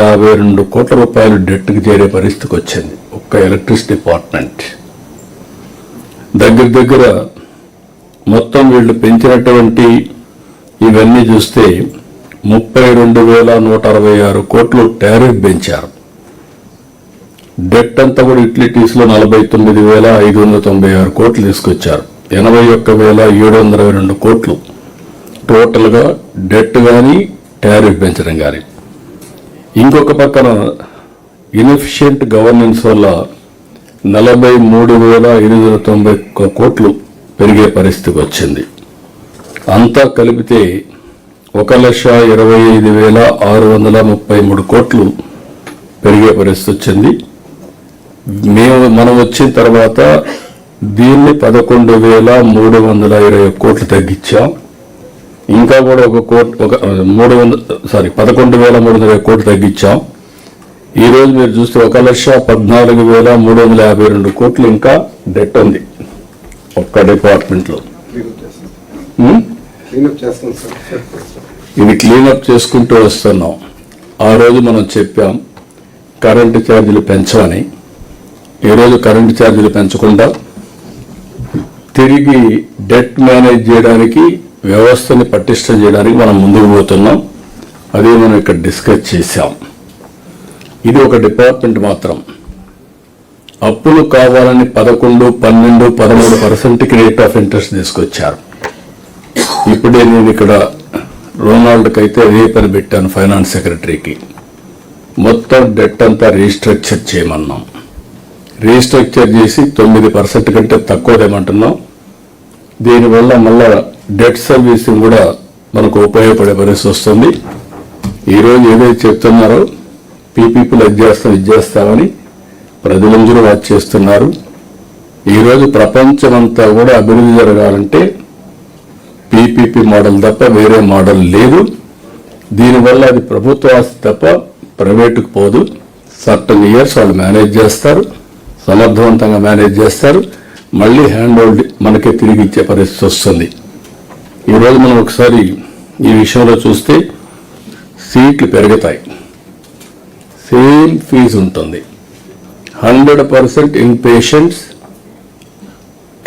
యాభై రెండు కోట్ల రూపాయలు డెట్కి చేరే పరిస్థితికి వచ్చింది. ఒక్క ఎలక్ట్రిసిటీ డిపార్ట్మెంట్. దగ్గర దగ్గర మొత్తం వీళ్ళు పెంచినటువంటి ఇవన్నీ చూస్తే ముప్పై రెండు వేల నూట అరవై ఆరు కోట్లు టారిఫ్ పెంచారు. డెట్ అంతా కూడా యుటిలిటీస్లో నలభై తొమ్మిది వేల ఐదు వందల తొంభై ఆరు కోట్లు తీసుకొచ్చారు. ఎనభై ఒక్క వేల ఏడు వందల ఇరవై రెండు కోట్లు. టోటల్గా డెట్ కానీ టారిఫ్ పెంచడం కానీ ఇంకొక పక్కన ఇన్ఎఫిషియంట్ గవర్నెన్స్ వల్ల నలభై మూడు వేల ఎనిమిది వందల తొంభై కోట్లు పెరిగే పరిస్థితికి వచ్చింది. అంతా కలిపితే ఒక లక్ష ఇరవై ఐదు వేల ఆరు వందల ముప్పై మూడు కోట్లు పెరిగే పరిస్థితి వచ్చింది. మేము మనం వచ్చిన తర్వాత దీన్ని పదకొండు వేల మూడు వందల ఇరవై కోట్లు తగ్గించాం. ఇంకా కూడా ఒక కోట్ ఒక మూడు వందల సారీ పదకొండు వేల మూడు వందల కోట్లు తగ్గించాం. ఈ రోజు మీరు చూస్తే ఒక లక్ష పద్నాలుగు వేల మూడు వందల యాభై రెండు కోట్లు ఇంకా డెట్ ఉంది. ఒక్క డిపార్ట్మెంట్లో. ఇది క్లీనప్ చేసుకుంటూ వస్తున్నాం. ఆ రోజు మనం చెప్పాం కరెంటు ఛార్జీలు పెంచమని ఈరోజు కరెంటు ఛార్జీలు పెంచకుండా తిరిగి డెట్ మేనేజ్ చేయడానికి వ్యవస్థని పటిష్టం చేయడానికి మనం ముందుకు పోతున్నాం. అదే మనం ఇక్కడ డిస్కస్ చేశాం. ఇది ఒక డిపార్ట్మెంట్ మాత్రం. అప్పులు కావాలని పదకొండు పన్నెండు పదమూడు పర్సెంట్కి రేట్ ఆఫ్ ఇంట్రెస్ట్ తీసుకొచ్చారు. ఇప్పుడే నేను ఇక్కడ రొనాల్డ్కి అయితే రేపని పెట్టాను ఫైనాన్స్ సెక్రటరీకి. మొత్తం డెట్ అంతా రీస్ట్రక్చర్ చేయమన్నాం. రీస్ట్రక్చర్ చేసి తొమ్మిది పర్సెంట్ కంటే తక్కువ తక్కువదేమంటున్నాం దీనివల్ల మళ్ళా డెట్ సర్వీసింగ్ కూడా మనకు ఉపయోగపడే పరిస్థితి వస్తుంది. ఈరోజు ఏదైతే చెప్తున్నారో పీపీపీలు అది చేస్తాం ఇది చేస్తామని ప్రజలందరూ వాచ్ చేస్తున్నారు. ఈరోజు ప్రపంచమంతా కూడా అభివృద్ధి జరగాలంటే పీపీపీ మోడల్ తప్ప వేరే మోడల్ లేదు. దీనివల్ల అది ప్రభుత్వ ఆస్తి తప్ప ప్రైవేటుకు పోదు. సర్టన్ ఇయర్స్ వాళ్ళు మేనేజ్ చేస్తారు. సమర్థవంతంగా మేనేజ్ చేస్తారు. మళ్ళీ హ్యాండ్ హోల్డ్ మనకే తిరిగి ఇచ్చే పరిస్థితి వస్తుంది. ఈరోజు మనం ఒకసారి ఈ విషయంలో చూస్తే సీట్లు పెరుగుతాయి. సేమ్ ఫీజు ఉంటుంది. Hundred percent in patients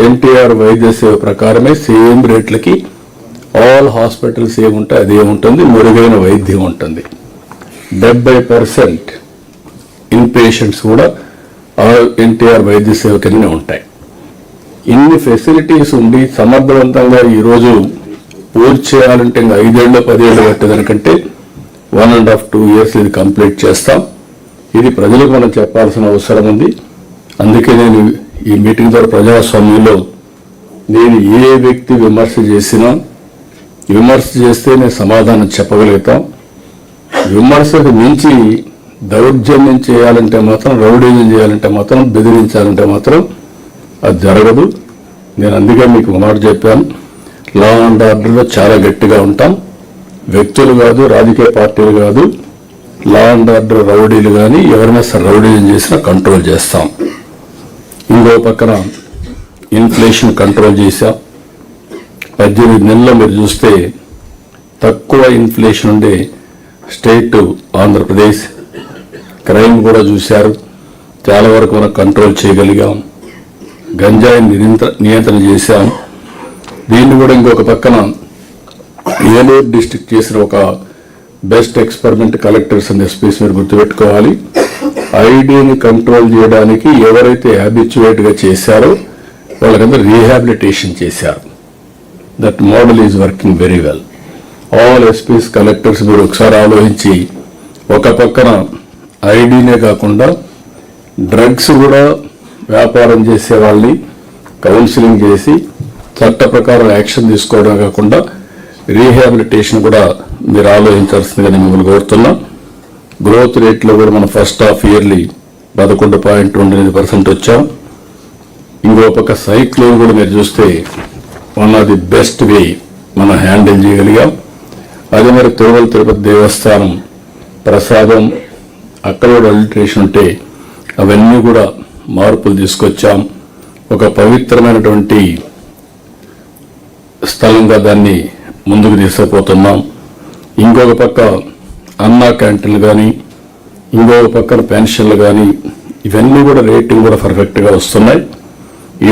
NTR వైద్య సేవ ప్రకారమే సేమ్ రేట్లకి ఆల్ హాస్పిటల్స్ ఏముంటాయి అదే ఉంటుంది మెరుగైన వైద్యం ఉంటుంది. డెబ్బై పర్సెంట్ ఇన్ పేషెంట్స్ కూడా ఆల్ ఎన్టీఆర్ వైద్య సేవ కిందనే ఉంటాయి. ఇన్ని ఫెసిలిటీస్ ఉండి సమర్థవంతంగా ఈరోజు పూర్తి చేయాలంటే ఇంకా ఐదేళ్ళు పదేళ్ళు పట్టేదానికంటే one and half two years ఇది కంప్లీట్ చేస్తాం. ఇది ప్రజలకు మనం చెప్పాల్సిన అవసరం ఉంది. అందుకే నేను ఈ మీటింగ్ ద్వారా ప్రజాస్వామ్యంలో నేను ఏ వ్యక్తి విమర్శ చేసినా విమర్శ చేస్తే నేను సమాధానం చెప్పగలుగుతాం. విమర్శకు మించి దౌర్జన్యం చేయాలంటే మాత్రం రౌడీజం చేయాలంటే మాత్రం బెదిరించాలంటే మాత్రం అది జరగదు. నేను అందుకే మీకు మాట చెప్పాను. లా అండ్ ఆర్డర్లో చాలా గట్టిగా ఉంటాం. వ్యక్తులు కాదు రాజకీయ పార్టీలు కాదు లా అండ్ ఆర్డర్ రౌడీలు కానీ ఎవరైనా సరే రౌడీలు చేసినా కంట్రోల్ చేస్తాం. ఇంకో పక్కన ఇన్ఫ్లేషన్ కంట్రోల్ చేశాం. పద్దెనిమిది నెలల్లో మీరు చూస్తే తక్కువ ఇన్ఫ్లేషన్ ఉండే స్టేట్ ఆంధ్రప్రదేశ్. క్రైమ్ కూడా చూశారు. చాలా వరకు మనం కంట్రోల్ చేయగలిగాం. గంజాయి నియంత్ర నియంత్రణ చేశాం. దీన్ని కూడా ఇంకొక పక్కన ఏలూరు డిస్ట్రిక్ట్ చేసిన ఒక best experiment collectors and SPs మీరు గుర్తుపెట్టుకోవాలి. ఐడిని కంట్రోల్ చేయడానికి ఎవరైతే హ్యాబిచువేట్గా చేశారో వాళ్ళకందరూ రీహాబిలిటేషన్ చేశారు. That model is working very well all SPs collectors మీరు ఒకసారి ఆలోచించి ఒక పక్కన ఐడీనే కాకుండా డ్రగ్స్ కూడా వ్యాపారం చేసే వాళ్ళని కౌన్సిలింగ్ చేసి చట్ట ప్రకారం యాక్షన్ తీసుకోవడం కాకుండా రీహాబిలిటేషన్ కూడా మీరు ఆలోచించాల్సిందిగా నేను మిమ్మల్ని కోరుతున్నాం. గ్రోత్ రేట్లో కూడా మనం ఫస్ట్ హాఫ్ ఇయర్లీ పదకొండు పాయింట్ రెండు ఎనిమిది పర్సెంట్ వచ్చాం. ఇంకో పక్క సైక్లోన్ కూడా మీరు చూస్తే one of the best way మనం హ్యాండిల్ చేయగలిగాం. అదే మరి తిరుమల తిరుపతి దేవస్థానం ప్రసాదం అక్కడ కూడా అల్టరేషన్ ఉంటే అవన్నీ కూడా మార్పులు తీసుకొచ్చాం. ఒక పవిత్రమైనటువంటి స్థలంగా దాన్ని ముందుకు తీసుకుపోతున్నాం. ఇంకొక పక్క అన్నా క్యాంటీన్లు కానీ ఇంకొక పక్కన పెన్షన్లు కానీ ఇవన్నీ కూడా రేటింగ్ కూడా పర్ఫెక్ట్గా వస్తున్నాయి.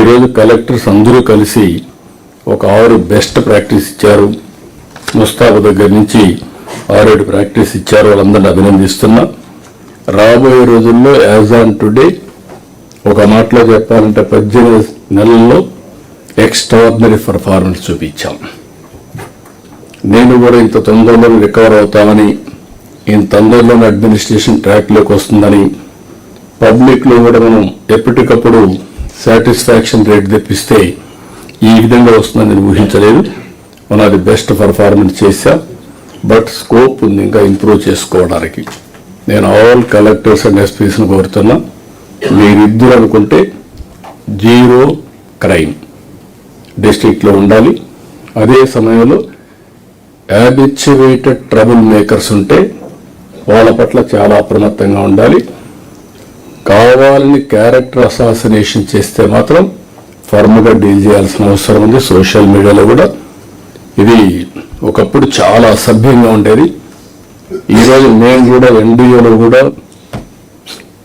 ఈరోజు కలెక్టర్స్ అందరూ కలిసి ఒక ఆరు బెస్ట్ ప్రాక్టీస్ ఇచ్చారు. ముస్తాబు దగ్గర నుంచి ఆరేడు ప్రాక్టీస్ ఇచ్చారు. వాళ్ళందరిని అభినందిస్తున్నా. రాబోయే రోజుల్లో యాజ్ ఆన్ టుడే ఒక మాటలో చెప్పాలంటే పద్దెనిమిది నెలల్లో ఎక్స్ట్రాడినరీ పర్ఫార్మెన్స్ చూపించాం. నేను కూడా ఇంత తొందరలో రికవర్ అవుతామని ఇంత తొందరలోనే అడ్మినిస్ట్రేషన్ ట్రాక్లోకి వస్తుందని పబ్లిక్లో కూడా మనం ఎప్పటికప్పుడు సాటిస్ఫాక్షన్ రేట్ తెప్పిస్తే ఈ విధంగా వస్తుందని నేను ఊహించలేదు. మనం అది బెస్ట్ పర్ఫార్మెన్స్ చేశాం. బట్ స్కోప్ ఉంది ఇంకా ఇంప్రూవ్ చేసుకోవడానికి. నేను ఆల్ కలెక్టర్స్ అండ్ ఎస్పీస్ని కోరుతున్నా. మీరిద్దరు అనుకుంటే జీరో క్రైమ్ డిస్ట్రిక్ట్లో ఉండాలి. అదే సమయంలో యాబిచ్యువేటెడ్ ట్రబుల్ మేకర్స్ ఉంటే వాళ్ళ పట్ల చాలా అప్రమత్తంగా ఉండాలి. కావాలని క్యారెక్టర్ అసాసినేషన్ చేస్తే మాత్రం ఫర్మ్గా డీల్ చేయాల్సిన అవసరం ఉంది సోషల్ మీడియాలో కూడా. ఇది ఒకప్పుడు చాలా అసభ్యంగా ఉండేది. ఈరోజు నేను కూడా ఎన్డీఏలో కూడా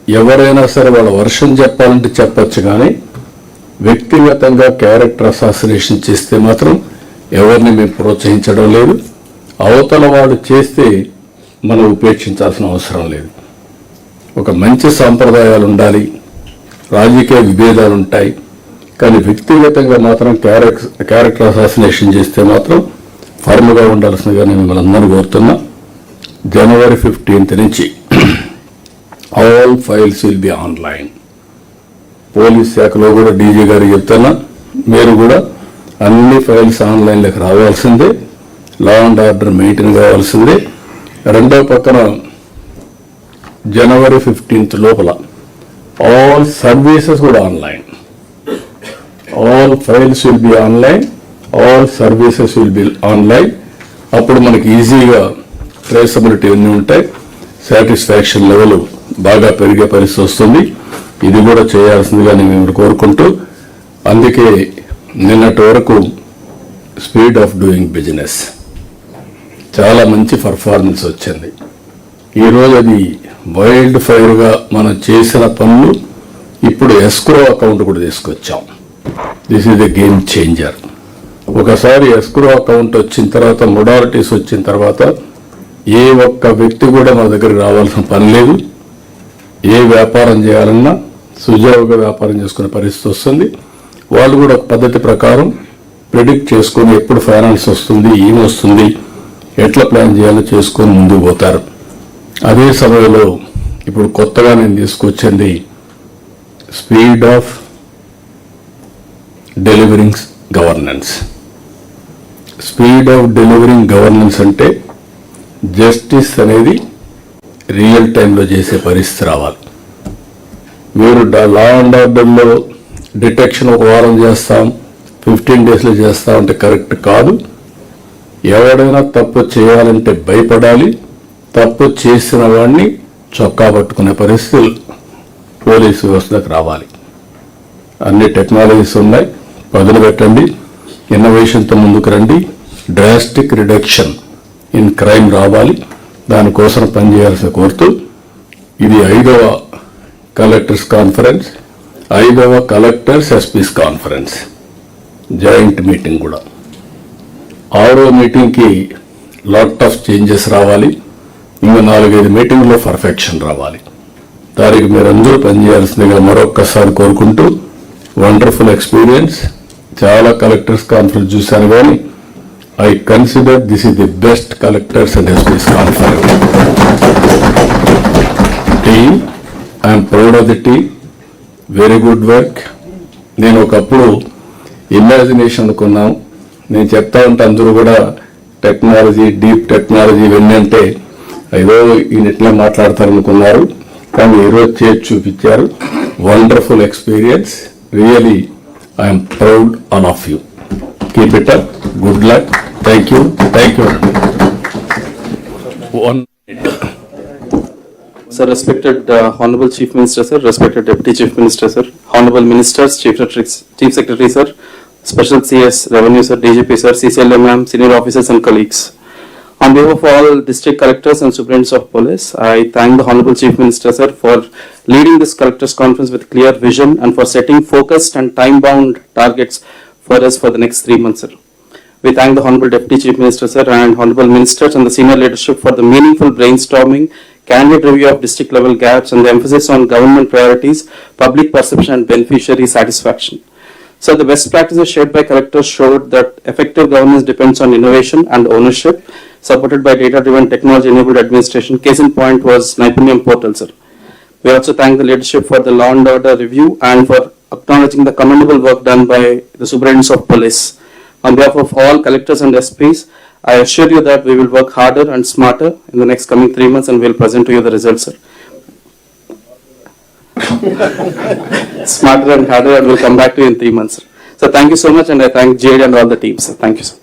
ఎవరైనా సరే వాళ్ళ వర్షం చెప్పాలంటే చెప్పచ్చు కానీ వ్యక్తిగతంగా క్యారెక్టర్ అసాసినేషన్ చేస్తే మాత్రం ఎవరిని మేము ప్రోత్సహించడం లేదు. అవతల వాడు చేస్తే మనం ఉపేక్షించాల్సిన అవసరం లేదు. ఒక మంచి సాంప్రదాయాలు ఉండాలి. రాజకీయ విభేదాలు ఉంటాయి. కానీ వ్యక్తిగతంగా మాత్రం క్యారెక్టర్ క్యారెక్టర్ అసాసినేషన్ చేస్తే మాత్రం ఫర్మ్గా ఉండాల్సిందిగా నేను మిమ్మల్ని అందరూ కోరుతున్నా. జనవరి ఫిఫ్టీన్త్ నుంచి all files will be online. Police శాఖలో కూడా డీజీ గారు చెప్తున్నా మీరు కూడా అన్ని ఫైల్స్ ఆన్లైన్లోకి రావాల్సిందే. లా అండ్ ఆర్డర్ మెయింటైన్ కావాల్సిందే. రెండో పక్కన జనవరి ఫిఫ్టీన్త్ లోపల ఆల్ సర్వీసెస్ కూడా online all files will be online all services will be online అప్పుడు మనకి ఈజీగా ట్రేసబిలిటీ అన్నీ ఉంటాయి. సాటిస్ఫాక్షన్ లెవెల్ బాగా పెరిగే పరిస్థితి వస్తుంది. ఇది కూడా చేయాల్సిందిగా నేను కోరుకుంటూ అందుకే నిన్నటి వరకు స్పీడ్ ఆఫ్ డూయింగ్ బిజినెస్ చాలా మంచి పర్ఫార్మెన్స్ వచ్చింది. ఈరోజు అది వైల్డ్ ఫైర్గా మనం చేసిన పనులు ఇప్పుడు ఎస్క్రో అకౌంట్ కూడా తీసుకొచ్చాం. This is the game changer ఒకసారి ఎస్క్రో అకౌంట్ వచ్చిన తర్వాత మొడాలిటీస్ వచ్చిన తర్వాత ఏ ఒక్క వ్యక్తి కూడా మన దగ్గరికి రావాల్సిన పని లేదు. ఏ వ్యాపారం చేయాలన్నా సుజావుగా వ్యాపారం చేసుకునే పరిస్థితి వస్తుంది. వాళ్ళు కూడా ఒక పద్ధతి ప్రకారం ప్రిడిక్ట్ చేసుకొని ఎప్పుడు ఫైనాన్స్ వస్తుంది ఏం వస్తుంది ఎట్లా ప్లాన్ చేయాలో చేసుకొని ముందుకు పోతారు. అదే సమయంలో ఇప్పుడు కొత్తగా నేను తీసుకొచ్చింది speed of delivering governance. Speed of delivering governance అంటే జస్టిస్ అనేది రియల్ టైంలో చేసే పరిస్థితి రావాలి. మీరు లా అండ్ ఆర్డర్లో డిటెక్షన్ ఒక వారం చేస్తాం ఫిఫ్టీన్ డేస్లో చేస్తాం అంటే కరెక్ట్ కాదు. ఎవడైనా తప్పు చేయాలంటే భయపడాలి. తప్పు చేసిన వాడిని చొక్కా పట్టుకునే పరిస్థితులు పోలీసు వ్యవస్థకు రావాలి. అన్ని టెక్నాలజీస్ ఉన్నాయి. పదులు పెట్టండి. ఇన్నోవేషన్తో ముందుకు రండి. డ్రాస్టిక్ రిడక్షన్ ఇన్ క్రైమ్ రావాలి. దానికోసం పనిచేయాల్సి కోరుతూ ఇది ఐదవ కలెక్టర్స్ కాన్ఫరెన్స్ ఐదవ collectors SPs conference. Joint meeting కూడా. ఆరో మీటింగ్కి లాట్ ఆఫ్ చేంజెస్ రావాలి. ఇంకా నాలుగైదు మీటింగ్లో పర్ఫెక్షన్ రావాలి. దానికి మీరందరూ పనిచేయాల్సిందిగా మరొక్కసారి కోరుకుంటూ వండర్ఫుల్ ఎక్స్పీరియన్స్. చాలా కలెక్టర్స్ కాన్ఫరెన్స్ చూశాను కానీ I consider this is the best collectors and SPs conference. మొదటి వెరీ గుడ్ వర్క్ నేను ఒకప్పుడు ఇమాజినేషన్ కొన్నాం నేను చెప్తా ఉంటే అందరూ కూడా టెక్నాలజీ డీప్ టెక్నాలజీ ఇవన్నీ అంటే ఏదో ఈయన ఇట్లా మాట్లాడతారనుకున్నారు. కానీ ఈరోజు చేసి చూపించారు. Wonderful experience really I'm proud on of you keep it up good luck thank you thank you one Sir, respected uh, Honorable Chief Minister, sir, respected Deputy Chief Minister, sir, Honorable Ministers, Chief Secretary, Chief Secretary, sir, Special CS, Revenue, sir, DGP, sir, CCLM, senior officers and colleagues. On behalf of all district collectors and superintendents of police, I thank the Honorable Chief Minister, sir, for leading this collectors conference with clear vision and for setting focused and time-bound targets for us for the next three months, sir. We thank the Honorable Deputy Chief Minister, sir, and Honorable Ministers and the senior leadership for the meaningful brainstorming, candid review of district level gaps and the emphasis on government priorities, public perception and beneficiary satisfaction. So the best practices shared by collectors showed that effective governance depends on innovation and ownership, supported by data-driven technology-enabled administration. Case in point was Naipunyam portal, sir. We also thank the leadership for the law and order review and for acknowledging the commendable work done by the superintendents of police. On behalf of all collectors and SPs, I assure you that we will work harder and smarter in the next coming three months and we'll present to you the results, sir. Smarter and harder and we'll come back to you in three months, sir. So thank you so much and I thank Jade and all the teams, sir. Thank you, sir.